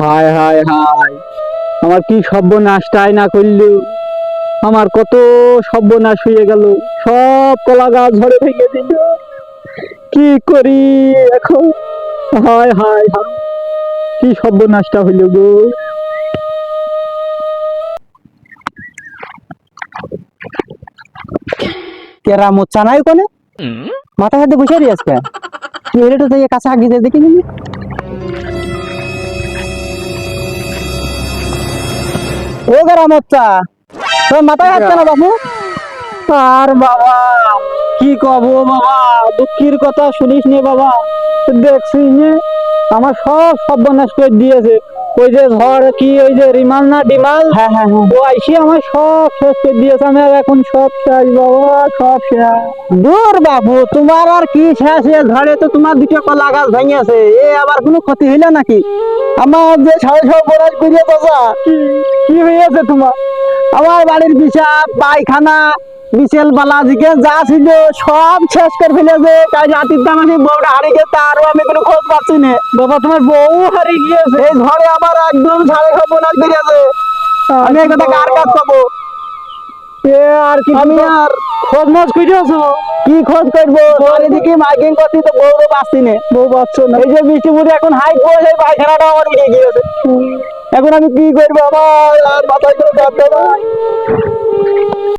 হায় হায় হায়। আমার কি সর্বনাশটাই না করল আমার কত সর্বনাশ হয়ে গেল। সব কলা গাছ ঝড়ে ভেঙে দিল। কি করি এখন? হায় হায় হায়। কি সর্বনাশটা হইল গো? কেরা মোচ্চা নাই কোনে? মাথা হাতে বসে দিই আজকে। কি হলে তো কাছে আগে দেখি ও গেরা মোচ্চা তোর মাথায় হাত কেন বাবু? আর বাবা, কি কব বাবা? দুঃখের কথা শুনিস নি বাবা? দেখছিস নে? আমার সব সর্বনাশ করে দিয়েছে। ওই যে ঝড় কি ওই যে রিমাল না ডিমাল? হ্যাঁ হ্যাঁ হ্যাঁ। ও আইসি আমার সব শেষ করে দিয়েছে আমি আর এখন সব শেষ বাবা সব শেষ। দূর বাবু তোমার আর কি শেষ? এ ঝড়ে তো তোমার দুটো কলা গাছ ভেঙেছে এ আবার কোনো ক্ষতি হইল নাকি? আমার যে সাড়ে সব বরাজ করিয়ে কি হয়েছে তোমার? আমার বাড়ির বিছাপ পায়খানা বিছেল বালা দিকে যা ছিল সব শেষ করে ফেলেছে। তাই রাতের দাম আমি বউটা হারিয়ে গেছে তারও আমি কোনো খোঁজ পাচ্ছি না। বাবা তোমার বউ হারিয়ে গিয়েছে এই ঘরে আমার একদম সাড়ে সব বোনাস বেরিয়েছে। আমি কথা কার কাজ পাবো? আর কি আমি আর খোঁজ মোজ কি খোঁজ করব? চারিদিকে মাইকিং করছি তো বউ পাচ্ছি না। বউ পাচ্ছ না। এই যে বৃষ্টি বুড়ি এখন হাইট করে সেই পায়খানাটা আমার উঠে গিয়েছে। এখন আমি কি করব? আমার আর মাথায় চাপ নাই।